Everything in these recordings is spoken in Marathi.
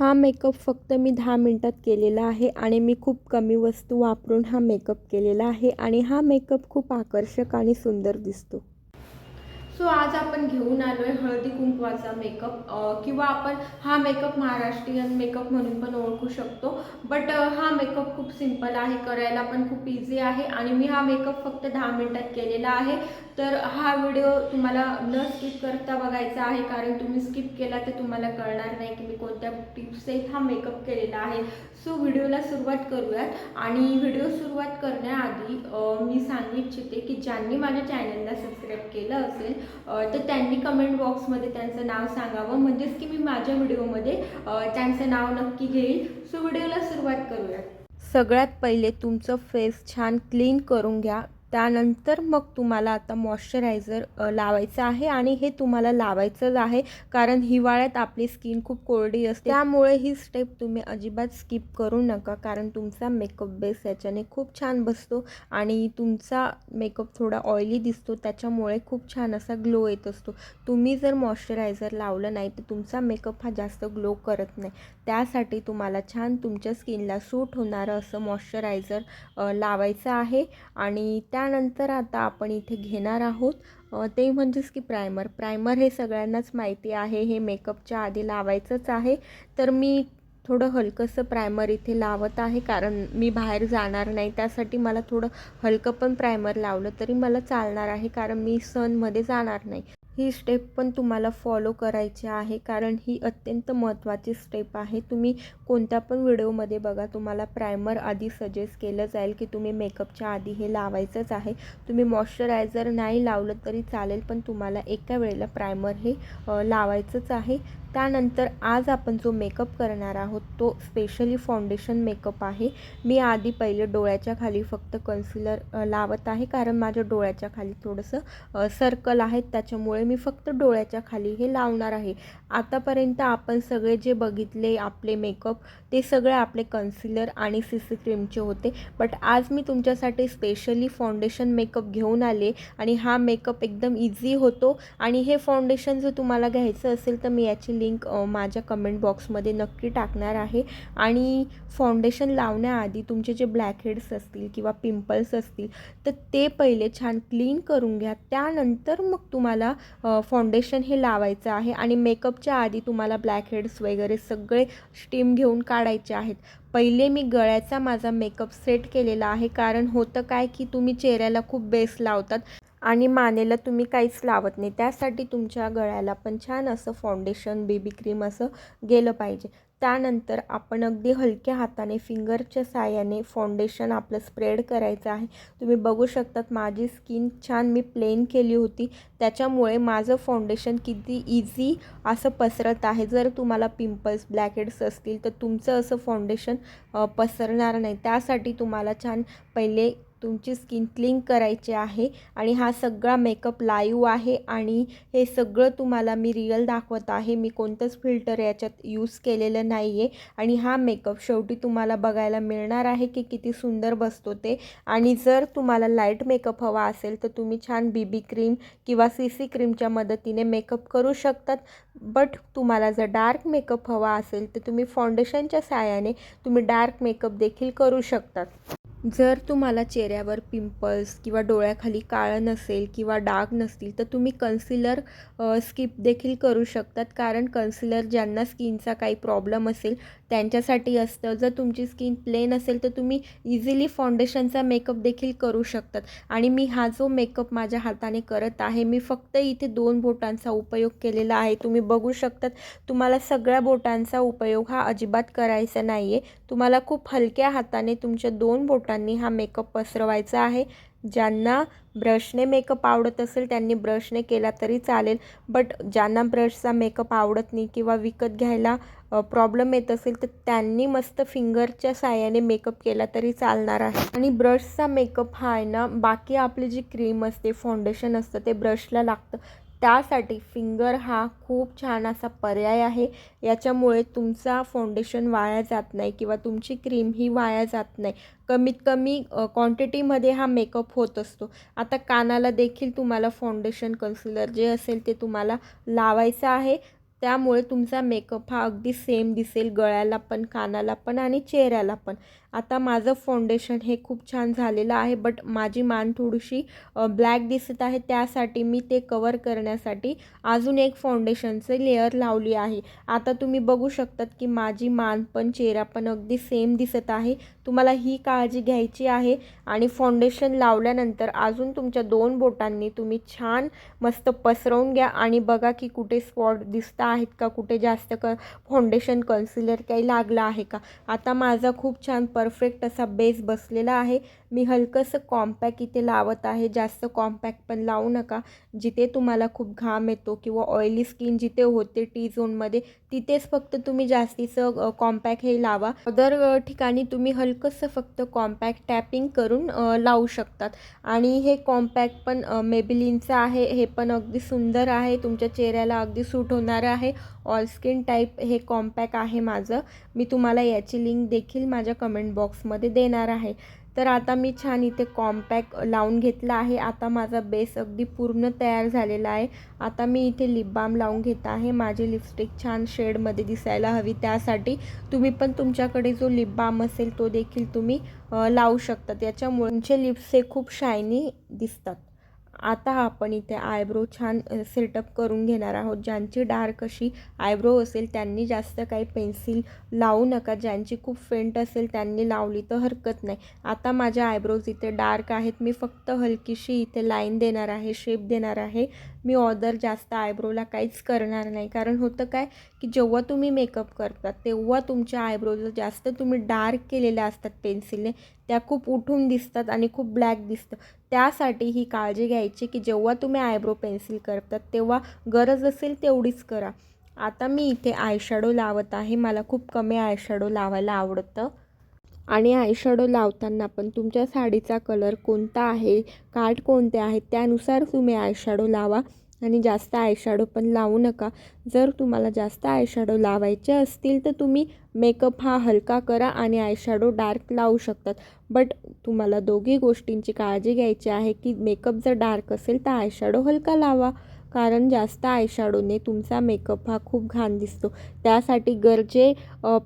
हा मेकअप फक्त मी दहा मिनटात केलेला आहे आणि मी खूप कमी वस्तू वापरून हा मेकअप केलेला आहे आणि हा मेकअप खूप आकर्षक आणि सुंदर दिसतो. सो आज आपण घेऊन आलो आहे हळदी कुंकवाचा मेकअप किंवा आपण हा मेकअप महाराष्ट्रीयन मेकअप म्हणून पण ओळखू शकतो. बट हा मेकअप खूप सिंपल आहे करायला पण खूप इझी आहे आणि मी हा मेकअप फक्त दहा मिनटात केलेला आहे. तर हा व्हिडिओ तुम्हाला न स्किप करता बघायचा आहे कारण तुम्ही स्किप केला तर तुम्हाला कळणार नाही की मी कोणत्या टिप्सने हा मेकअप केलेला आहे. सो व्हिडिओला सुरुवात करूयात. आणि व्हिडिओ सुरुवात करण्याआधी मी सांगू इच्छिते की ज्यांनी माझ्या चॅनलला सबस्क्राईब केलं असेल तर त्यांनी कमेंट बॉक्समध्ये त्यांचं नाव सांगावं. म्हणजेच की मी माझ्या व्हिडिओमध्ये त्यांचं नाव नक्की घेईल. सो व्हिडिओला सुरुवात करूया. सगळ्यात पहिले तुमचं फेस छान क्लीन करून घ्या. त्यानंतर मग तुम्हाला आता मॉइश्चरायझर लावायचं आहे आणि हे तुम्हाला लावायचंच आहे कारण हिवाळ्यात आपली स्किन खूप कोरडी असते. त्यामुळे ही स्टेप तुम्ही अजिबात स्किप करू नका कारण तुमचा मेकअप बेस याच्याने खूप छान बसतो आणि तुमचा मेकअप थोडा ऑइली दिसतो त्याच्यामुळे खूप छान असा ग्लो येत असतो. तुम्ही जर मॉइश्चरायझर लावलं नाही तर तुमचा मेकअप हा जास्त ग्लो करत नाही. त्यासाठी तुम्हाला छान तुमच्या स्किनला सूट होणारं असं मॉइश्चरायझर लावायचं आहे आणि त्या त्यानंतर आता आपण इथे घेणार आहोत. ते म्हणजेच की प्रायमर प्रायमर हे सगळ्यांनाच माहिती आहे. हे मेकअपच्या आधी लावायचंच आहे. तर मी थोडं हलकंसं प्रायमर इथे लावत आहे कारण मी बाहेर जाणार नाही. त्यासाठी मला थोडं हलकं पण प्रायमर लावलं तरी मला चालणार आहे कारण मी सनमध्ये जाणार नाही. ही स्टेप पण तुम्हाला फॉलो करायची आहे. कारण ही अत्यंत महत्त्वाची स्टेप आहे. तुम्ही कोणत्या पण व्हिडिओमध्ये बघा तुम्हाला प्रायमर आधी सजेस्ट केलं जाईल की तुम्ही मेकअपच्या आधी हे लावायचंच आहे. तुम्ही मॉइश्चरायझर नाही लावलं तरी चालेल पण तुम्हाला एका वेळेला प्रायमर हे लावायचंच आहे. त्यानंतर आज आपण जो मेकअप करणार आहोत तो स्पेशली फाउंडेशन मेकअप आहे. मी आधी पहिले डोळ्याच्या खाली फक्त कन्सिलर लावत आहे कारण माझ्या डोळ्याच्या खाली थोडंसं सर्कल आहेत त्याच्यामुळे मी फक्त डोळ्याच्या खाली हे लावणार आहे. आतापर्यंत आपण सगळे जे बघितले आपले मेकअप ते सगळे आपले कन्सिलर आणि सी सी क्रीमचे होते. बट आज मी तुमच्यासाठी स्पेशली फाउंडेशन मेकअप घेऊन आले आणि हा मेकअप एकदम इझी होतो. आणि हे फाउंडेशन जर तुम्हाला घ्यायचं असेल तर मी याची लिंक माझ्या कमेंट बॉक्समध्ये नक्की टाकणार आहे. आणि फाउंडेशन लावण्याआधी तुमचे जे ब्लॅक हेड्स असतील किंवा पिंपल्स असतील तर ते पहिले छान क्लीन करून घ्या. त्यानंतर मग तुम्हाला फाउंडेशन हे लावायचं आहे आणि मेकअपच्या आधी तुम्हाला ब्लॅक हेड्स वगैरे सगळे स्टीम घेऊन काढायचे आहेत. पहिले मी गळ्याचा माझा मेकअप सेट केलेला आहे. कारण होतं काय की तुम्ही चेहऱ्याला खूप बेस लावतात. आणि मानेला तुम्ही काहीच लावत नाही. त्यासाठी तुमच्या गळ्याला पण छान असं फाउंडेशन बेबी क्रीम असं गेलं पाहिजे. त्यानंतर आपण अगदी हलक्या हाताने फिंगरच्या साहाय्याने फाउंडेशन आपलं स्प्रेड करायचं आहे. तुम्ही बघू शकतात माझी स्किन छान मी प्लेन केली होती. त्याच्यामुळे माझं फाउंडेशन किती इझी असं पसरत आहे. जर तुम्हाला पिंपल्स ब्लॅकेट्स असतील तर तुमचं असं फाउंडेशन पसरणार नाही. त्यासाठी तुम्हाला छान पहिले तुमची स्किन क्लिंग करायची आहे आणि हा सगळा मेकअप लाईव्ह आहे आणि हे सगळं तुम्हाला मी रिअल दाखवत आहे. मी कोणतंच फिल्टर याच्यात यूज केलेलं नाही आहे आणि हा मेकअप शेवटी तुम्हाला बघायला मिळणार आहे की किती सुंदर बसतो ते. आणि जर तुम्हाला लाइट मेकअप हवा असेल तर तुम्ही छान बीबी क्रीम किंवा सी सी क्रीमच्या मदतीने मेकअप करू शकतात. बट तुम्हाला जर डार्क मेकअप हवा असेल तर तुम्ही फाउंडेशनच्या साहाय्याने तुम्ही डार्क मेकअप देखील करू शकतात. जर तुम्हाला चेहऱ्यावर पिंपल्स किंवा डोळ्याखाली काळं नसेल किंवा डाग नसतील तर तुम्ही कन्सिलर स्किप देखील करू शकतात. कारण कन्सिलर ज्यांना स्किनचा काही प्रॉब्लेम असेल त्यांच्यासाठी असतं. जर तुमची स्किन प्लेन असेल तर तुम्ही इझिली फाउंडेशनचा मेकअप देखील करू शकतात. आणि मी हा जो मेकअप माझ्या हाताने करत आहे मी फक्त इथे दोन बोटांचा उपयोग केलेला आहे. तुम्ही बघू शकतात तुम्हाला सगळ्या बोटांचा उपयोग हा अजिबात करायचा नाही आहे तुम्हाला खूप हलक्या हाताने तुमच्या दोन बोट बोटांनी हा मेकअप पसरवायचा आहे. ज्यांना ब्रशने मेकअप आवडत असेल त्यांनी ब्रशने केला तरी चालेल. बट ज्यांना ब्रशचा मेकअप आवडत नाही किंवा विकत घ्यायला प्रॉब्लेम येत असेल तर त्यांनी मस्त फिंगरच्या साह्याने मेकअप केला तरी चालणार आहे. आणि ब्रशचा मेकअप हा आहे ना बाकी आपली जी क्रीम असते फाउंडेशन असतं ते ब्रशला लागतं. त्यासाठी फिंगर हा खूप छान असा पर्याय आहे. याच्यामुळे तुमचा फाउंडेशन वाया जात नाही किंवा तुमची क्रीम ही वाया जात नाही. कमीत कमी क्वांटिटीमध्ये हा मेकअप होत असतो. आता कानाला देखील तुम्हाला फाउंडेशन कन्सिलर जे असेल ते तुम्हाला लावायचं आहे. त्यामुळे तुमचा मेकअप हा अगदी सेम दिसेल गळ्याला पण कानाला पण आणि चेहऱ्याला पण. आता माझं फाउंडेशन हे खूप छान झालेलं आहे बट माझी मान थोडीशी ब्लॅक दिसत आहे. त्यासाठी मी ते कवर करण्यासाठी अजून एक फाउंडेशनचं लेअर लावली आहे. आता तुम्ही बघू शकतात की माझी मान पण चेहरा पण अगदी सेम दिसत आहे. तुम्हाला ही काळजी घ्यायची आहे आणि फाउंडेशन लावल्यानंतर अजून तुमच्या दोन बोटांनी तुम्ही छान मस्त पसरवून घ्या आणि बघा की कुठे स्पॉट दिसता आहेत का कुठे जास्त क फाउंडेशन कन्सिलर काही लागलं आहे का. आता माझा खूप छान परफेक्ट असा बेस बसलेला आहे. मी हलकंसं कॉम्पॅक्ट इथे लावत आहे. जास्त कॉम्पॅक्ट पण लावू नका. जिथे तुम्हाला खूप घाम येतो किंवा ऑइली स्किन जिथे होते टी झोनमध्ये तिथेच फक्त तुम्ही जास्तीचं कॉम्पॅक्ट हे लावा. अदर ठिकाणी तुम्ही हलकंसं फक्त कॉम्पॅक्ट टॅपिंग करून लावू शकतात. आणि हे कॉम्पॅक्ट पण मेबिलिनचं आहे. हे पण अगदी सुंदर आहे. तुमच्या चेहऱ्याला अगदी सूट होणारं आहे. ऑल स्किन टाईप हे कॉम्पॅक्ट आहे माझं. मी तुम्हाला याची लिंक देखील माझ्या कमेंट बॉक्समध्ये देणार आहे. तर आता मी छान इथे कॉम्पॅक्ट लावून घेतला आहे. आता माझा बेस अगदी पूर्ण तयार झालेला आहे. आता मी इथे लिप बाम लावून घेत आहे. माझी लिपस्टिक छान शेडमध्ये दिसायला हवी. त्यासाठी तुम्ही पण तुमच्याकडे जो लिप बाम असेल तो देखील तुम्ही लावू शकता त्याच्यामुळे तुमचे लिप्स हे खूप शायनी दिसतात. आता आपण इथे आयब्रो छान सेटअप करून घेणार आहोत. ज्यांची डार्क अशी आयब्रो असेल त्यांनी जास्त काही पेन्सिल लावू नका. ज्यांची खूप फेंट असेल त्यांनी लावली तर हरकत नाही. आता माझ्या आयब्रोज इथे डार्क आहेत. मी फक्त हलकीशी इथे लाईन देणार आहे शेप देणार आहे. मी ऑदर जास्त आयब्रोला काहीच करणार नाही. कारण होतं काय की जेव्हा तुम्ही मेकअप करतात तेव्हा तुमच्या आयब्रोज जास्त तुम्ही डार्क केलेल्या असतात पेन्सिलने त्या खूप उठून दिसतात आणि खूप ब्लॅक दिसतं. त्यासाठी ही काळजी घ्यायची की जेव्हा तुम्ही आयब्रो पेन्सिल करतात तेव्हा गरज असेल तेवढीच करा. आता मी इथे आयशॅडो लावत आहे. मला खूप कमी आयशॅडो लावायला आवडतं. आणि आयशॅडो लावताना पण तुमच्या साडीचा कलर कोणता आहे? काठ कोणते आहेत? त्यानुसार तुम्ही आयशॅडो लावा. आणि जास्त आयशॅडो पण लावू नका. जर तुम्हाला जास्त आयशॅडो लावायचे असतील तर तुम्ही मेकअप हा हलका करा आणि आयशॅडो डार्क लावू शकतात. बट तुम्हाला दोघी गोष्टींची काळजी घ्यायची आहे की मेकअप जर डार्क असेल तर आयशॅडो हलका लावा. कारण जास्त आयशॅडोने तुमचा मेकअप हा खूप घाण दिसतो. त्यासाठी गरजे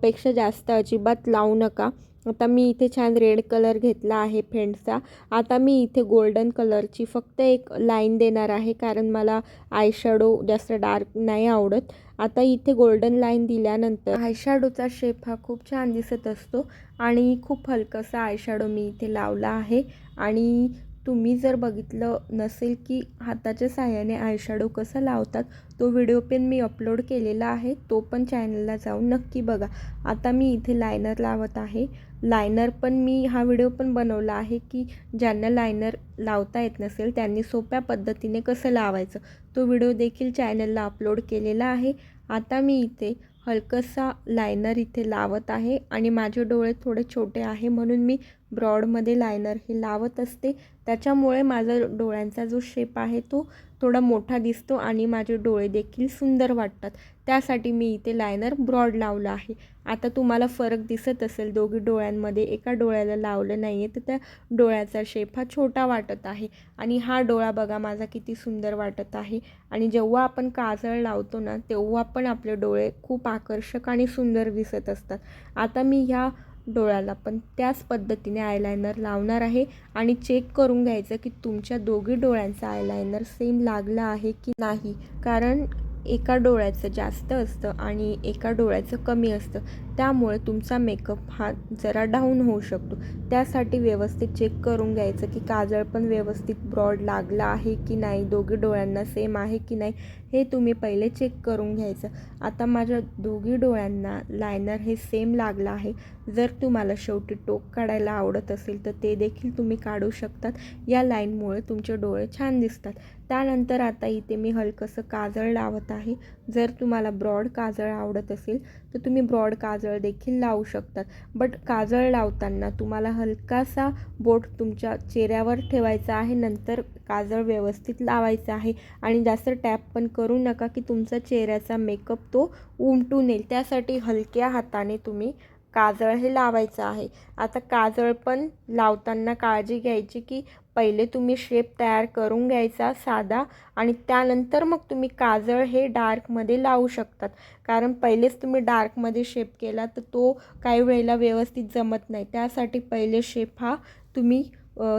पेक्षा जास्त अजिबात लावू नका. आता मी इथे छान रेड कलर घेतला आहे फेंडचा आता मी इथे गोल्डन कलरची फक्त एक लाईन देणार आहे कारण मला आयशॅडो जास्त डार्क नाही आवडत. आता इथे गोल्डन लाईन दिल्यानंतर आयशॅडोचा शेप हा खूप छान दिसत असतो आणि खूप हलकंसा आयशॅडो मी इथे लावला आहे. आणि तुम्ही जर बघितलं नसेल की हाताच्या साह्याने आयशॅडो कसा लावतात तो व्हिडिओ पण मी अपलोड केलेला आहे तो पण चॅनलला जाऊन नक्की बघा. आता मी इथे लायनर लावत आहे. लायनर पण मी हा व्हिडिओ पण बनवला आहे की ज्यांना लायनर लावता येत नसेल त्यांनी सोप्या पद्धतीने कसं लावायचं तो व्हिडिओ देखील चॅनलला अपलोड केलेला आहे. आता मी इथे हलकंसा लायनर इथे लावत आहे आणि माझे डोळे थोडे छोटे आहे म्हणून मी ब्रॉडमध्ये लायनर हे लावत असते. त्याच्यामुळे माझा डोळ्यांचा जो शेप आहे तो थोडा मोठा दिसतो आणि माझे डोळे देखील सुंदर वाटतात. त्यासाठी मी इथे लायनर ब्रॉड लावलं आहे. आता तुम्हाला फरक दिसत असेल दोघी डोळ्यांमध्ये एका डोळ्याला लावलं नाही आहे तर त्या डोळ्याचा शेप हा छोटा वाटत आहे. आणि हा डोळा बघा माझा किती सुंदर वाटत आहे. आणि जेव्हा आपण काजळ लावतो ना तेव्हा पण आपले डोळे खूप आकर्षक आणि सुंदर दिसत असतात. आता मी ह्या डोळ्याला पण त्याच पद्धतीने आयलायनर लावणार आहे. आणि चेक करून घ्यायचं की तुमच्या दोघी डोळ्यांचा आयलायनर सेम लागला आहे की नाही. कारण एका डोळ्याचं जास्त असतं आणि एका डोळ्याचं कमी असतं. त्यामुळे तुमचा मेकअप हा जरा डाऊन होऊ शकतो. त्यासाठी व्यवस्थित चेक करून घ्यायचं की काजळ पण व्यवस्थित ब्रॉड लागला आहे की नाही? दोघी डोळ्यांना सेम आहे की नाही? हे तुम्ही पहिले चेक करून घ्यायचं. आता माझ्या दोघी डोळ्यांना लायनर हे सेम लागलं आहे. जर तुम्हाला शेवटी टोक काढायला आवडत असेल तर ते देखील तुम्ही काढू शकतात. या लाईनमुळे तुमचे डोळे छान दिसतात. त्यानंतर आता इथे मी हलकंसं काजळ लावत आहे. जर तुम्हाला ब्रॉड काजळ आवडत असेल तर तुम्ही ब्रॉड काजळ देखील लावू शकतात. बट काजळ लावताना तुम्हाला हलकासा बोट तुमच्या चेहऱ्यावर ठेवायचा आहे नंतर काजळ व्यवस्थित लावायचं आहे. आणि जास्त टॅप पण करू नका की तुमचा चेहऱ्याचा मेकअप तो उमटून येईल त्यासाठी हलक्या हाताने तुम्ही काजळ हे लावायचं आहे. आता काजळ पण लावताना काळजी घ्यायची की पहिले तुम्ही शेप तयार करून घ्यायचा साधा आणि त्यानंतर मग तुम्ही काजळ हे डार्कमध्ये लावू शकतात. कारण पहिलेच तुम्ही डार्कमध्ये शेप केला तर तो काही वेळेला व्यवस्थित जमत नाही. त्यासाठी पहिले शेप हा तुम्ही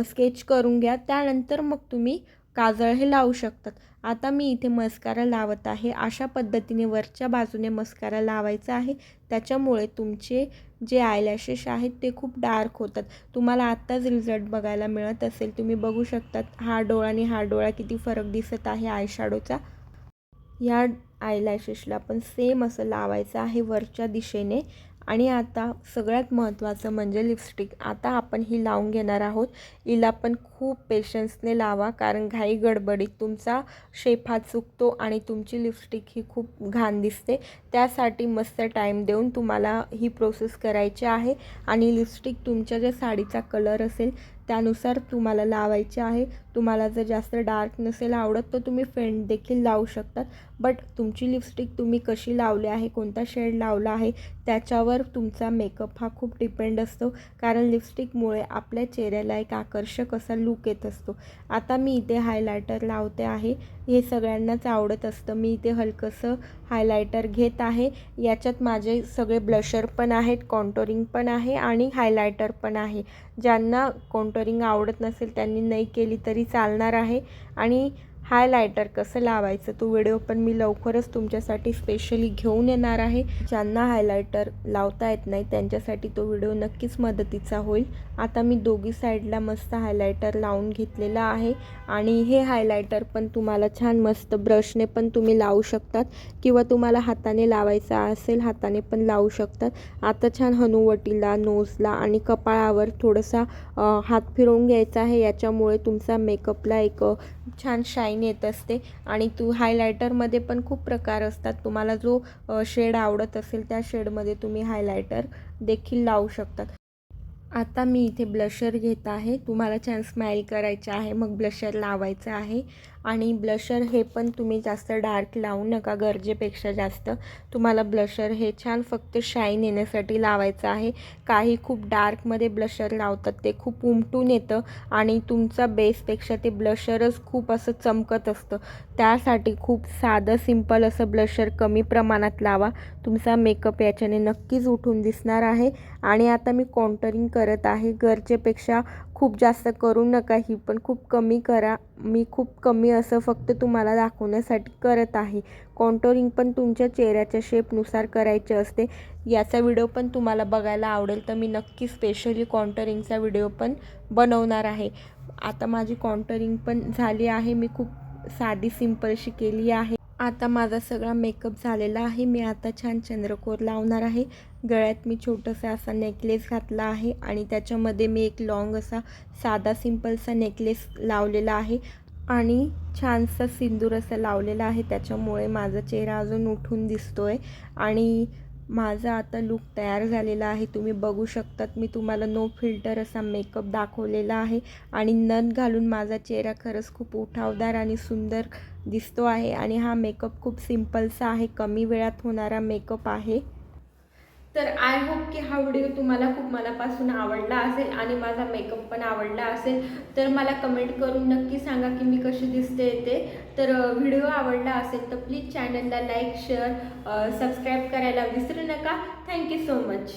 स्केच करून घ्या. त्यानंतर मग तुम्ही काजळ हे लावू शकतात. आता मी इथे मस्कारा लावत आहे. अशा पद्धतीने वरच्या बाजूने मस्कारा लावायचा आहे. त्याच्यामुळे तुमचे जे आयलॅशेस आहेत ते खूप डार्क होतात. तुम्हाला आत्ताच रिझल्ट बघायला मिळत असेल. तुम्ही बघू शकतात हा डोळा आणि हा डोळा किती फरक दिसत आहे आयशॅडोचा या आयलॅशेसला पण सेम असं लावायचं आहे वरच्या दिशेने. आणि आता सगळ्यात महत्त्वाचं म्हणजे लिपस्टिक आता आपण ही लावून घेणार आहोत. हिला पण खूप पेशन्सने लावा कारण घाई गडबडीत तुमचा शेप हा चुकतो आणि तुमची लिपस्टिक ही खूप घाण दिसते. त्यासाठी मस्त टाईम देऊन तुम्हाला ही प्रोसेस करायची आहे. आणि लिपस्टिक तुमच्या ज्या साडीचा कलर असेल त्यानुसार तुम्हाला लावायचे आहे. तुम्हाला जर जास्त डार्क नसेल आवडत तर तुम्ही फेंट देखील लावू शकतात. बट तुमची लिपस्टिक तुम्ही कशी लावली आहे कोणता शेड लावला आहे त्याच्यावर तुमचा मेकअप हा खूप डिपेंड असतो. कारण लिपस्टिकमुळे आपल्या चेहऱ्याला एक आकर्षक असा लुक येत असतो. आता मी इथे हायलायटर लावते आहे. हे सगळ्यांनाच आवडत असतं. मी इथे हलकंसं हायलायटर घेत आहे. याच्यात माझे सगळे ब्लशर पण आहेत कॉन्टोरिंग पण आहे आणि हायलायटर पण आहे. ज्यांना कॉन्टोरिंग आवडत नसेल त्यांनी नाही केली तरी चालणार आहे. आणि हायलायटर कसं लावायचं तो व्हिडिओ पण मी लवकरच तुमच्यासाठी स्पेशली घेऊन येणार आहे. ज्यांना हायलायटर लावता येत नाही त्यांच्यासाठी तो व्हिडिओ नक्कीच मदतीचा होईल. आता मी दोघी साईडला मस्त हायलायटर लावून घेतलेला आहे आणि हे हायलायटर पण तुम्हाला छान मस्त ब्रशने पण तुम्ही लावू शकतात किंवा तुम्हाला हाताने लावायचा असेल हाताने पण लावू शकतात. आता छान हनुवटीला नोजला आणि कपाळावर थोडासा हात फिरवून घ्यायचा आहे. याच्यामुळे तुमचा मेकअपला एक छान शाईन येत असते. आणि तू हायलायटरमध्ये पण खूप प्रकार असतात. तुम्हाला जो शेड आवडत असेल त्या शेडमध्ये तुम्ही हायलायटर देखील लावू शकतात. आता मी इथे ब्लशर घेत आहे. तुम्हाला छान स्माईल करायचे आहे. मग ब्लशर लावायचं आहे. आणि ब्लशर हे पण तुम्ही जास्त डार्क लावू नका गरजेपेक्षा जास्त. तुम्हाला ब्लशर हे छान फक्त शाईन येण्यासाठी लावायचं आहे. काही खूप डार्कमध्ये ब्लशर लावतात ते खूप उमटून येतं आणि तुमचा बेसपेक्षा ते ब्लशरच खूप असं चमकत असतं. त्यासाठी खूप साधं सिंपल असं ब्लशर कमी प्रमाणात लावा. तुमचा मेकअप याच्याने नक्कीच उठून दिसणार आहे. आणि आता मी कॉन्टरिंग करत आहे. गरजेपेक्षा खूप जास्त करू नका ही पण खूप कमी करा. मी खूप कमी असं फक्त तुम्हाला दाखवण्यासाठी करत आहे. कॉन्टोरिंग पण तुमच्या चेहऱ्याच्या शेपनुसार करायचे असते. याचा व्हिडिओ पण तुम्हाला बघायला आवडेल तर मी नक्की स्पेशली कॉन्टरिंगचा व्हिडिओ पण बनवणार आहे. आता माझी कॉन्टरिंग पण झाली आहे. मी खूप साधी सिंपलशी केली आहे. आता माझा सगळा मेकअप झालेला आहे. मी आता छान चंद्रकोर लावणार आहे. गळ्यात मी छोटंसं असा नेकलेस घातला आहे आणि त्याच्यामध्ये मी एक लॉंग असा साधा सिंपलसा नेकलेस लावलेला आहे आणि छानसा सिंदूर असं लावलेला आहे. त्याच्यामुळे माझा चेहरा अजून उठून दिसतो आहे आणि माझा आता लूक तयार झालेला आहे. तुम्ही बघू शकतात मी तुम्हाला नो फिल्टर असा मेकअप दाखवलेला आहे. आणि नथ घालून माझा चेहरा खरंच खूप उठावदार आणि सुंदर दिसतो आहे. आणि हा मेकअप खूप सिम्पलचा आहे. कमी वेळात होणारा मेकअप आहे. तर आय होप की हा व्हिडिओ तुम्हाला खूप मनापासून आवडला असेल आणि माझा मेकअप पण आवडला असेल तर मला कमेंट करून नक्की सांगा की मी कशी दिसते ते. तर व्हिडिओ आवडला असेल तर प्लीज चॅनलला लाईक शेअर सबस्क्राईब करायला विसरू नका. Thank you so much